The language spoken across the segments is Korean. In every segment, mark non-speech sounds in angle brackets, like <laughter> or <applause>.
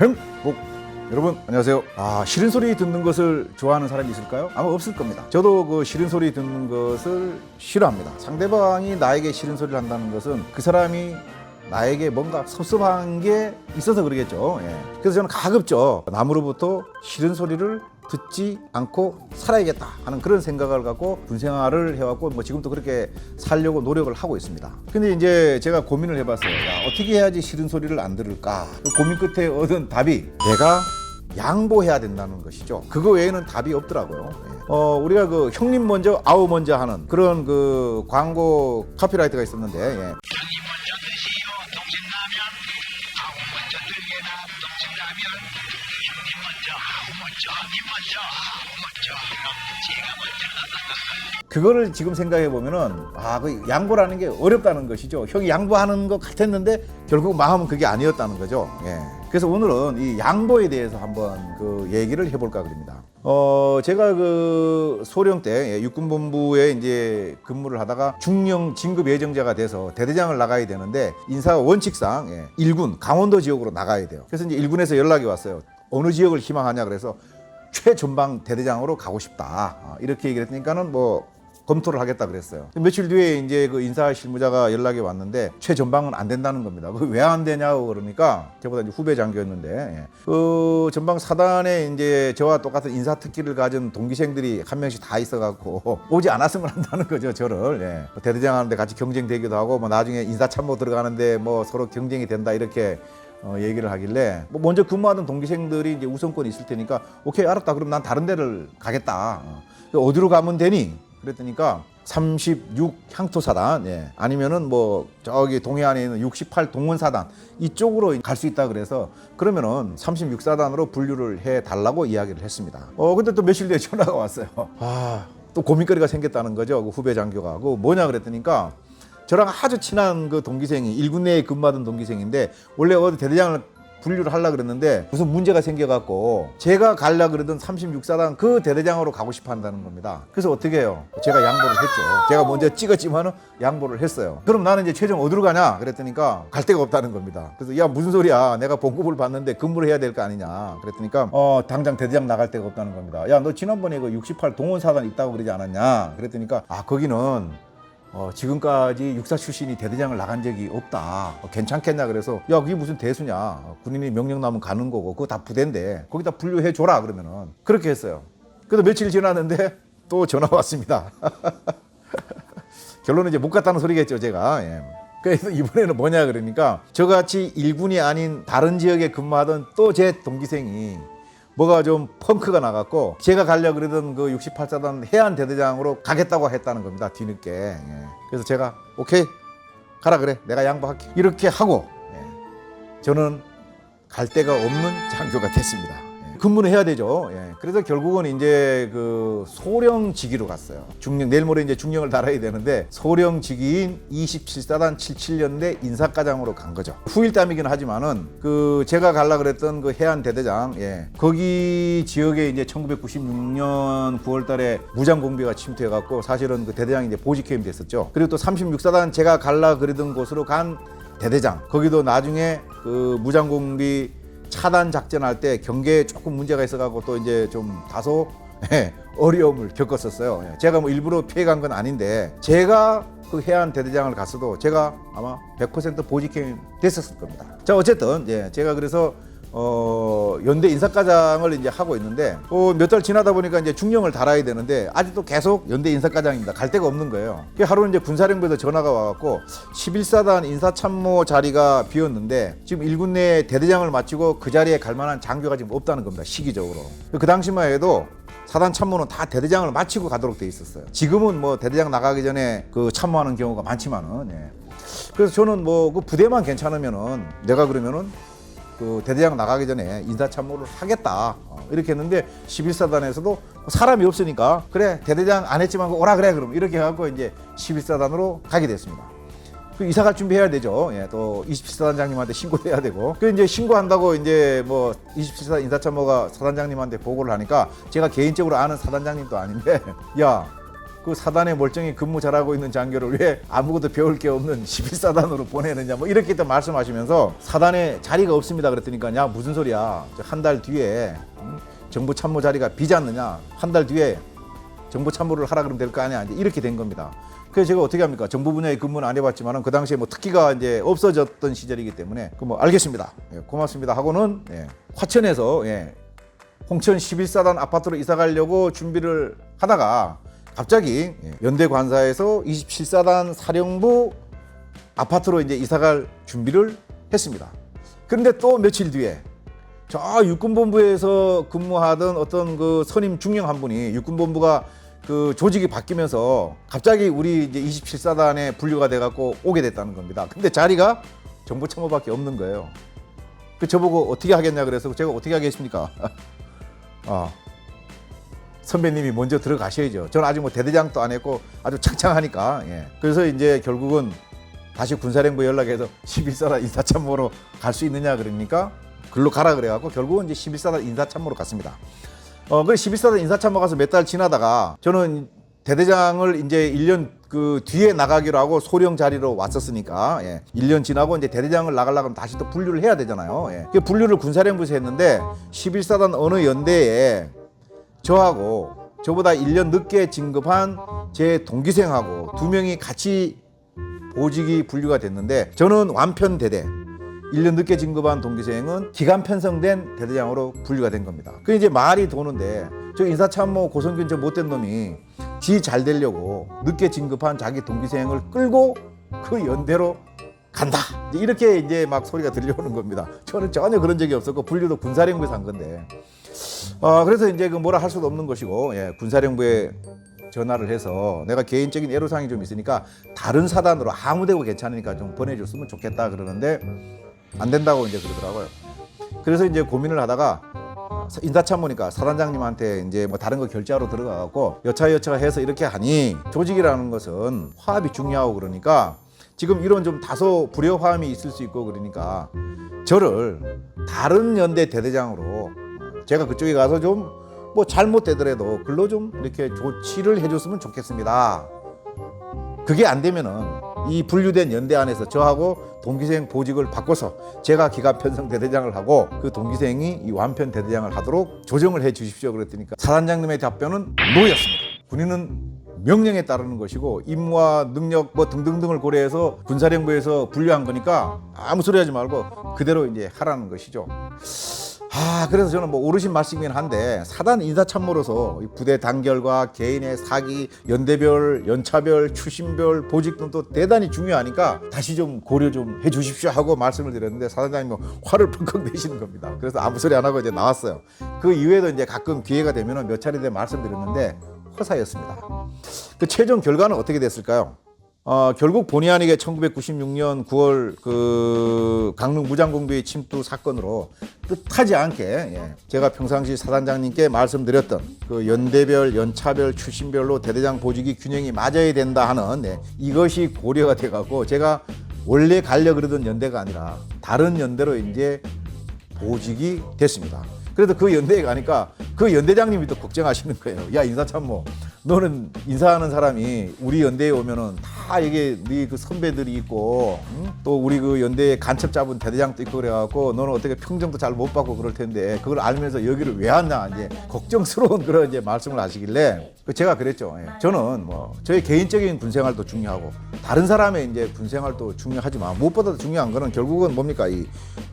행복 여러분 안녕하세요. 아 싫은 소리 듣는 것을 좋아하는 사람이 있을까요? 아마 없을 겁니다. 저도 그 싫은 소리 듣는 것을 싫어합니다. 상대방이 나에게 싫은 소리를 한다는 것은 그 사람이 나에게 뭔가 섭섭한 게 있어서 그러겠죠. 예. 그래서 저는 가급적 남으로부터 싫은 소리를 듣지 않고 살아야겠다 하는 그런 생각을 갖고 군생활을 해왔고 뭐 지금도 그렇게 살려고 노력을 하고 있습니다. 근데 이제 제가 고민을 해봤어요. 야, 어떻게 해야지 싫은 소리를 안 들을까? 그 고민 끝에 얻은 답이 내가 양보해야 된다는 것이죠. 그거 외에는 답이 없더라고요. 예. 어, 우리가 그 형님 먼저 아우 먼저 하는 그런 그 광고 카피라이트가 있었는데 예. 그거를 지금 생각해 보면은 아, 그 양보라는 게 어렵다는 것이죠. 형이 양보하는 것 같았는데 결국 마음은 그게 아니었다는 거죠. 예. 그래서 오늘은 이 양보에 대해서 한번 그 얘기를 해볼까 그럽니다. 어, 제가 그 소령 때 예, 육군본부에 이제 근무를 하다가 중령 진급 예정자가 돼서 대대장을 나가야 되는데 인사 원칙상 예, 1군 강원도 지역으로 나가야 돼요. 그래서 이제 1군에서 연락이 왔어요. 어느 지역을 희망하냐 그래서 최전방 대대장으로 가고 싶다. 아, 이렇게 얘기를 했으니까는 뭐 검토를 하겠다 그랬어요. 며칠 뒤에 이제 그 인사 실무자가 연락이 왔는데 최전방은 안 된다는 겁니다. 그 왜 안 되냐고 그러니까 저보다 이제 후배 장교였는데 예. 그 전방 사단에 이제 저와 똑같은 인사 특기를 가진 동기생들이 한 명씩 다 있어갖고 <laughs> 오지 않았으면 한다는 거죠 저를 예. 뭐 대대장 하는데 같이 경쟁되기도 하고 뭐 나중에 인사 참모 들어가는데 뭐 서로 경쟁이 된다 이렇게 어, 얘기를 하길래 뭐 먼저 근무하던 동기생들이 이제 우선권이 있을 테니까 오케이 알았다 그럼 난 다른 데를 가겠다 어. 어디로 가면 되니 그랬더니까 36 향토사단 예. 아니면은 뭐 저기 동해안에 있는 68 동원사단 이쪽으로 갈 수 있다 그래서 그러면은 36사단으로 분류를 해 달라고 이야기를 했습니다. 어 근데 또 며칠 뒤에 <laughs> 전화가 왔어요. 아 또 고민거리가 생겼다는 거죠. 그 후배 장교가 그 뭐냐 그랬더니까 저랑 아주 친한 그 동기생이 일군 내에 근무하던 동기생인데 원래 어디 대대장을 분류를 하려 그랬는데 무슨 문제가 생겨갖고 제가 가려 그러던 36사단 그 대대장으로 가고 싶어 한다는 겁니다. 그래서 어떻게 해요? 제가 양보를 했죠. 제가 먼저 찍었지만은 양보를 했어요. 그럼 나는 이제 최종 어디로 가냐? 그랬더니까 갈 데가 없다는 겁니다. 그래서 야 무슨 소리야? 내가 봉급을 받는데 근무를 해야 될 거 아니냐? 그랬더니까 어 당장 대대장 나갈 데가 없다는 겁니다. 야 너 지난번에 그 68 동원사단 있다고 그러지 않았냐? 그랬더니까 아 거기는 어, 지금까지 육사 출신이 대대장을 나간 적이 없다. 어, 괜찮겠냐 그래서 야 그게 무슨 대수냐. 어, 군인이 명령 나면 가는 거고 그거 다 부대인데 거기다 분류해 줘라 그러면은 그렇게 했어요. 그래도 며칠 지났는데 <laughs> 또 전화 왔습니다. <laughs> 결론은 이제 못 갔다는 소리겠죠 제가. 예. 그래서 이번에는 뭐냐 그러니까 저같이 일군이 아닌 다른 지역에 근무하던 또 제 동기생이 뭐가 좀 펑크가 나갔고 제가 가려 그러던 그 68사단 해안 대대장으로 가겠다고 했다는 겁니다 뒤늦게 예. 그래서 제가 오케이 가라 그래 내가 양보할게 이렇게 하고 예. 저는 갈 데가 없는 장교가 됐습니다 예. 근무는 해야 되죠. 예. 그래서 결국은 이제 그 소령지기로 갔어요. 중령 내일 모레 이제 중령을 달아야 되는데 소령지기인 27사단 77년대 인사과장으로 간 거죠. 후일담이긴 하지만은 그 제가 갈라 그랬던 그 해안 대대장 예. 거기 지역에 이제 1996년 9월달에 무장 공비가 침투해 갖고 사실은 그 대대장이 이제 보직 해임 됐었죠. 그리고 또 36사단 제가 갈라 그러던 곳으로 간 대대장. 거기도 나중에 그 무장 공비 차단 작전할 때 경계에 조금 문제가 있어가지고 또 이제 좀 다소 <laughs> 예, 어려움을 겪었었어요. 예, 제가 뭐 일부러 피해간 건 아닌데 제가 그 해안 대대장을 갔어도 제가 아마 100% 보직행위 됐었을 겁니다. 자 어쨌든 예, 제가 그래서 어, 연대 인사과장을 이제 하고 있는데 어, 몇 달 지나다 보니까 이제 중령을 달아야 되는데 아직도 계속 연대 인사과장입니다. 갈 데가 없는 거예요. 그 하루 이제 군사령부에서 전화가 와갖고 11사단 인사참모 자리가 비었는데 지금 일군 내 대대장을 마치고 그 자리에 갈 만한 장교가 지금 없다는 겁니다. 시기적으로. 그 당시만 해도 사단 참모는 다 대대장을 마치고 가도록 돼 있었어요. 지금은 뭐 대대장 나가기 전에 그 참모하는 경우가 많지만은 예. 그래서 저는 뭐 그 부대만 괜찮으면은 내가 그러면은 그 대대장 나가기 전에 인사참모를 하겠다 어, 이렇게 했는데 11사단에서도 사람이 없으니까 그래 대대장 안 했지만 오라 그래 그럼 이렇게 해갖고 이제 11사단으로 가게 됐습니다. 그 이사 갈 준비해야 되죠. 예, 또 27사단장님한테 신고해야 되고. 그 이제 신고한다고 이제 뭐 27사단 인사참모가 사단장님한테 보고를 하니까 제가 개인적으로 아는 사단장님도 아닌데 <laughs> 야. 그그 사단에 멀쩡히 근무 잘하고 있는 장교를 왜 아무것도 배울 게 없는 11사단으로 보내느냐 뭐 이렇게 또 말씀하시면서 사단에 자리가 없습니다 그랬더니까 야 무슨 소리야 한 달 뒤에 음, 정부 참모 자리가 비지 않느냐 한 달 뒤에 정부 참모를 하라 그러면 될 거 아니야 이제 이렇게 된 겁니다. 그래서 제가 어떻게 합니까? 정부 분야에 근무는 안 해봤지만은 그 당시에 뭐 특기가 이제 없어졌던 시절이기 때문에 그 뭐 알겠습니다. 예, 고맙습니다. 하고는 예, 화천에서 예, 홍천 11사단 아파트로 이사 가려고 준비를 하다가 갑자기 예, 연대 관사에서 27사단 사령부 아파트로 이제 이사갈 준비를 했습니다. 그런데 또 며칠 뒤에 저 육군본부에서 근무하던 어떤 그 선임 중령 한 분이 육군본부가 그 조직이 바뀌면서 갑자기 우리 이제 27사단에 분류가 돼갖고 오게 됐다는 겁니다. 근데 자리가 정부 참모밖에 없는 거예요. 그 저보고 어떻게 하겠냐 그래서 제가 어떻게 하겠습니까? <laughs> 아 선배님이 먼저 들어가셔야죠. 저는 아직 뭐 대대장도 안 했고 아주 창창하니까. 예. 그래서 이제 결국은 다시 군사령부 연락해서 11사단 인사참모로 갈 수 있느냐 그러니까 글로 가라 그래갖고 결국은 이제 11사단 인사참모로 갔습니다. 어, 그래 11사단 인사참모 가서 몇 달 지나다가 저는 대대장을 이제 1년 그 뒤에 나가기로 하고 소령 자리로 왔었으니까 예. 1년 지나고 이제 대대장을 나가려고 하면 다시 또 분류를 해야 되잖아요. 예. 그 분류를 군사령부에서 했는데 11사단 어느 연대에 저하고 저보다 1년 늦게 진급한 제 동기생하고 두 명이 같이 보직이 분류가 됐는데 저는 완편 대대 1년 늦게 진급한 동기생은 기간 편성된 대대장으로 분류가 된 겁니다. 그 이제 말이 도는데 저 인사참모 고성균 저 못된 놈이 지 잘 되려고 늦게 진급한 자기 동기생을 끌고 그 연대로 간다. 이렇게 이제 막 소리가 들려오는 겁니다. 저는 전혀 그런 적이 없었고 분류도 군사령부에서 한 건데. 어, 그래서 이제 그 뭐라 할 수도 없는 것이고 예, 군사령부에 전화를 해서 내가 개인적인 애로사항이 좀 있으니까 다른 사단으로 아무데고 괜찮으니까 좀 보내줬으면 좋겠다 그러는데 안 된다고 이제 그러더라고요. 그래서 이제 고민을 하다가 인사참모니까 사단장님한테 이제 뭐 다른 거 결제하러 들어가갖고 여차여차 해서 이렇게 하니 조직이라는 것은 화합이 중요하고 그러니까 지금 이런 좀 다소 불협화음이 있을 수 있고 그러니까 저를 다른 연대 대대장으로 제가 그쪽에 가서 좀 뭐 잘못되더라도 글로 좀 이렇게 조치를 해줬으면 좋겠습니다. 그게 안 되면은 이 분류된 연대 안에서 저하고 동기생 보직을 바꿔서 제가 기간 편성 대대장을 하고 그 동기생이 이 완편 대대장을 하도록 조정을 해 주십시오 그랬더니까 사단장님의 답변은 노였습니다. 군인은 명령에 따르는 것이고 임무와 능력 뭐 등등등을 고려해서 군사령부에서 분류한 거니까 아무 소리 하지 말고 그대로 이제 하라는 것이죠. 아 그래서 저는 뭐 오르신 말씀이긴 한데 사단 인사참모로서 이 부대 단결과 개인의 사기 연대별 연차별 출신별 보직 등도 대단히 중요하니까 다시 좀 고려 좀 해주십시오 하고 말씀을 드렸는데 사단장님은 화를 펑펑 내시는 겁니다. 그래서 아무 소리 안 하고 이제 나왔어요. 그 이후에도 이제 가끔 기회가 되면 몇 차례 된 말씀드렸는데 허사였습니다. 그 최종 결과는 어떻게 됐을까요? 어, 결국 본의 아니게 1996년 9월 그 강릉 무장공비의 침투 사건으로 뜻하지 않게 예, 제가 평상시 사단장님께 말씀드렸던 그 연대별, 연차별, 출신별로 대대장 보직이 균형이 맞아야 된다 하는 예, 이것이 고려가 돼갖고 제가 원래 가려 그러던 연대가 아니라 다른 연대로 이제 보직이 됐습니다. 그래도 그 연대에 가니까 그 연대장님이 또 걱정하시는 거예요. 야 인사참모, 너는 인사하는 사람이 우리 연대에 오면은 다 이게 네 그 선배들이 있고 응? 또 우리 그 연대에 간첩 잡은 대대장도 있고 그래갖고 너는 어떻게 평정도 잘 못 받고 그럴 텐데 그걸 알면서 여기를 왜 왔냐 이제 걱정스러운 <laughs> 그런 이제 말씀을 하시길래 그 제가 그랬죠. 예. 저는 뭐 저의 개인적인 군생활도 중요하고 다른 사람의 이제 군생활도 중요하지만 무엇보다 중요한 거는 결국은 뭡니까 이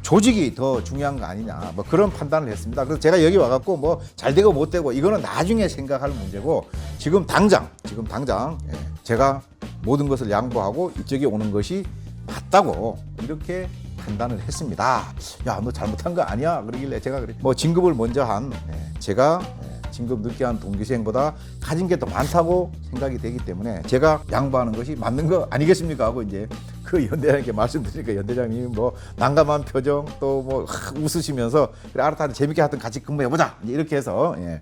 조직이 더 중요한 거 아니냐 뭐 그런 판단을 했습니다. 그래서 제가 여기 와갖고 뭐 잘 되고 못 되고 이거는 나중에 생각할 문제고 지금 당장 지금 당장 예, 제가 모든 것을 양보하고 이쪽에 오는 것이 맞다고 이렇게 판단을 했습니다. 야 너 잘못한 거 아니야? 그러길래 제가 그래 뭐 진급을 먼저 한 예, 제가 예, 진급 늦게 한 동기생보다 가진 게 더 많다고 생각이 되기 때문에 제가 양보하는 것이 맞는 거 아니겠습니까? 하고 이제 그 연대장님께 말씀드리니까 연대장님이 뭐 난감한 표정 또 뭐 웃으시면서 그래 알았다 재밌게 하여튼 같이 근무해 보자 이렇게 해서 예.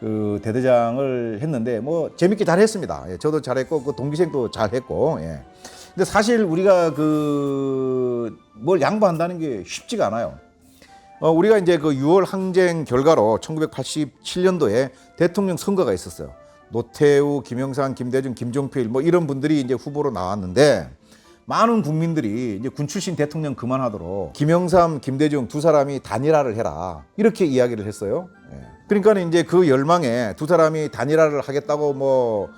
그 대대장을 했는데 뭐 재밌게 잘 했습니다. 예, 저도 잘했고 그 동기생도 잘했고 예. 근데 사실 우리가 그 뭘 양보한다는 게 쉽지가 않아요. 어, 우리가 이제 그 6월 항쟁 결과로 1987년도에 대통령 선거가 있었어요. 노태우, 김영삼, 김대중, 김종필 뭐 이런 분들이 이제 후보로 나왔는데 많은 국민들이 이제 군 출신 대통령 그만하도록 김영삼, 김대중 두 사람이 단일화를 해라 이렇게 이야기를 했어요. 예. 그러니까 이제 그 열망에 두 사람이 단일화를 하겠다고 뭐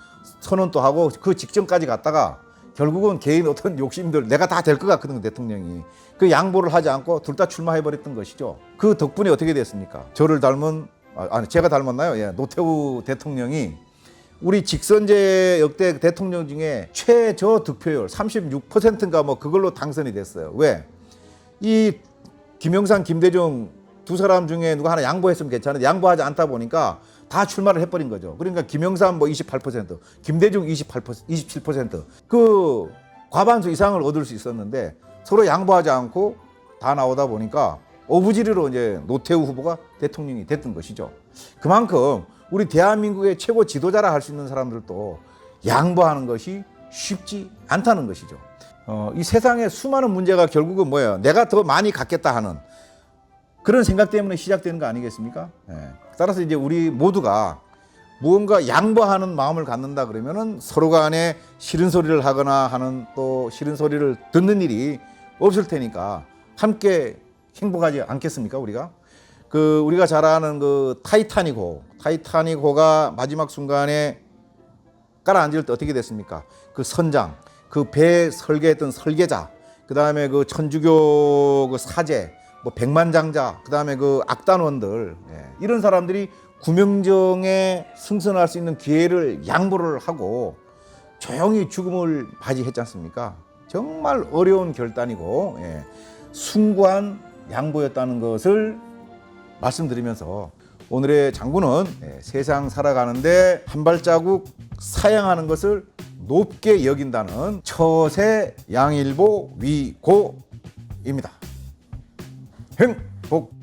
선언도 하고 그 직전까지 갔다가 결국은 개인 어떤 욕심들 내가 다 될 것 같거든 대통령이 그 양보를 하지 않고 둘 다 출마해 버렸던 것이죠. 그 덕분에 어떻게 됐습니까? 저를 닮은 아, 아니 제가 닮았나요? 예, 노태우 대통령이 우리 직선제 역대 대통령 중에 최저 득표율 36%인가 뭐 그걸로 당선이 됐어요. 왜? 이 김영삼, 김대중 두 사람 중에 누가 하나 양보했으면 괜찮은데 양보하지 않다 보니까 다 출마를 해버린 거죠. 그러니까 김영삼 뭐 28%, 김대중 28%, 27%그 과반수 이상을 얻을 수 있었는데 서로 양보하지 않고 다 나오다 보니까 어부지리로 이제 노태우 후보가 대통령이 됐던 것이죠. 그만큼 우리 대한민국의 최고 지도자라 할 수 있는 사람들도 양보하는 것이 쉽지 않다는 것이죠. 어, 이 세상에 수많은 문제가 결국은 뭐예요? 내가 더 많이 갖겠다 하는 그런 생각 때문에 시작되는 거 아니겠습니까? 예. 따라서 이제 우리 모두가 무언가 양보하는 마음을 갖는다 그러면은 서로 간에 싫은 소리를 하거나 하는 또 싫은 소리를 듣는 일이 없을 테니까 함께 행복하지 않겠습니까 우리가? 그 우리가 잘 아는 그 타이타닉 호, 타이타닉 호가 마지막 순간에 깔아앉을 때 어떻게 됐습니까? 그 선장, 그 배 설계했던 설계자, 그 다음에 그 천주교 그 사제, 뭐 백만장자, 그 다음에 그 악단원들 예, 이런 사람들이 구명정에 승선할 수 있는 기회를 양보를 하고 조용히 죽음을 맞이했지 않습니까? 정말 어려운 결단이고 예, 숭고한 양보였다는 것을 말씀드리면서 오늘의 장군은 예, 세상 살아가는데 한 발자국 사양하는 것을 높게 여긴다는 처세 양일보 위고입니다. 행복